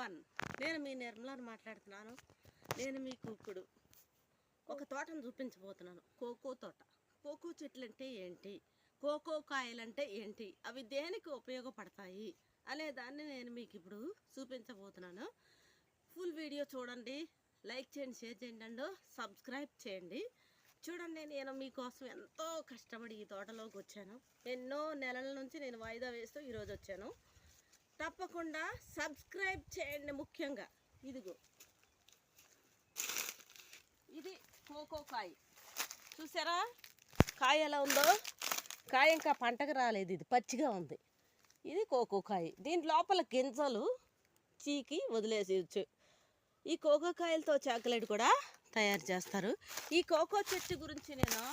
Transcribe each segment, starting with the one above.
One. నేను మీ నిర్మలాని మాట్లాడుతున్నాను. నేను మీకు ఇప్పుడు ఒక తోటను చూపించబోతున్నాను. కోకో తోట. కోకో చెట్లు అంటే ఏంటి? కోకో కాయలంటే అంటే ఏంటి? అవి దేనికి ఉపయోగపడతాయి? అనే దాన్ని నేను మీకు ఇప్పుడు చూపించబోతున్నాను. ఫుల్ వీడియో చూడండి. లైక్ చేయండి షేర్ చేయండి అండ్ సబ్స్క్రైబ్ చేయండి. చూడండి నేను మీకోసం ఎంతో కష్టపడి ఈ తోటలోకి వచ్చాను. ఎన్నో నెలల నుంచి నేను వాయిదా వేస్తూ ఈరోజు వచ్చాను. మర్చిపోకుండా సబ్స్క్రైబ్ చేయండి ముఖ్యంగా. ఇదిగో. ఇది కోకో కాయ. చూసారా? కాయ ఎలా ఉందో? కాయ ఇంకా పంటకు రాలేదు ఇది. పచ్చిగా ఉంది. ఇది కోకో కాయ. దీని లోపల గింజలు చీకి వదిలేసేయచ్చు. ఈ కోకో కాయలతో చాక్లెట్ కూడా తయారు చేస్తారు. ఈ కోకో చెట్టు గురించి నేను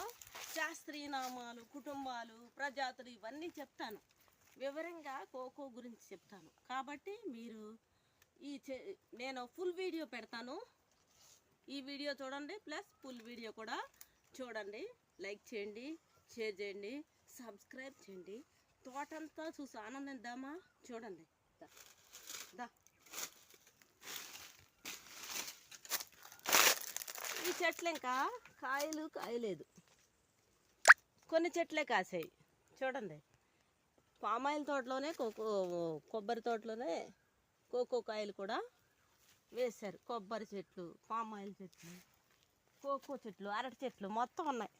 శాస్త్రీయ నామాలు కుటుంబాలు ప్రజాతులు ఇవన్నీ చెప్తాను. వివరంగా కోకో గురించి చెప్తాను. కాబట్టి మీరు ఈ చె- నేను ఫుల్ వీడియో పెడతాను. ఈ వీడియో చూడండి ప్లస్ ఫుల్ వీడియో కూడా చూడండి. లైక్ చేయండి షేర్ చేయండి సబ్స్క్రైబ్ చేయండి. తోటంతా చూసి ఆనందిద్దామా? చూడండి. దా. దా. ఈ చెట్లు ఇంకా కాయలు కాయలేదు. కొన్ని చెట్లే కాసాయి. చూడండి. పామాయిల్ తోటలోనే కోకో కొబ్బరి తోటలోనే కోకో కాయలు కూడా వేశారు. కొబ్బరి చెట్లు పామాయిల్ చెట్లు కోకో చెట్లు అరటి చెట్లు మొత్తం ఉన్నాయి.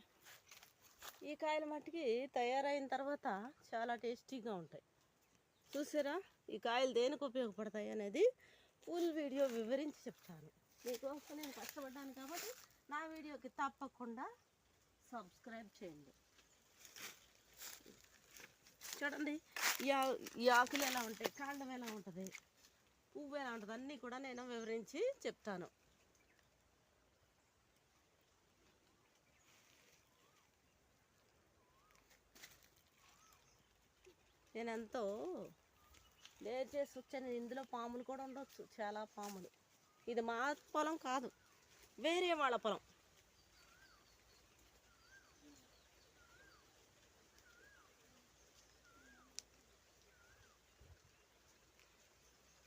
ఈ కాయల మట్టికి తయారైన తర్వాత చాలా టేస్టీగా ఉంటాయి. చూసారా? ఈ కాయలు దేనికి ఉపయోగపడతాయి అనేది ఫుల్ వీడియో వివరించి చెప్తాను. మీకోసం నేను కష్టపడ్డాను కాబట్టి నా వీడియోకి తప్పకుండా సబ్స్క్రైబ్ చేయండి. చూడండి. ఈ ఆ- ఈ ఆకులు ఎలా ఉంటాయి కాండం ఎలా ఉంటుంది పువ్వు ఎలా ఉంటుంది అన్నీ కూడా నేను వివరించి చెప్తాను. నేను ఎంతో లేట్ చేసి వచ్చాను. ఇందులో పాములు కూడా ఉండొచ్చు చాలా పాములు. ఇది మా పొలం కాదు వేరే వాళ్ళ పొలం.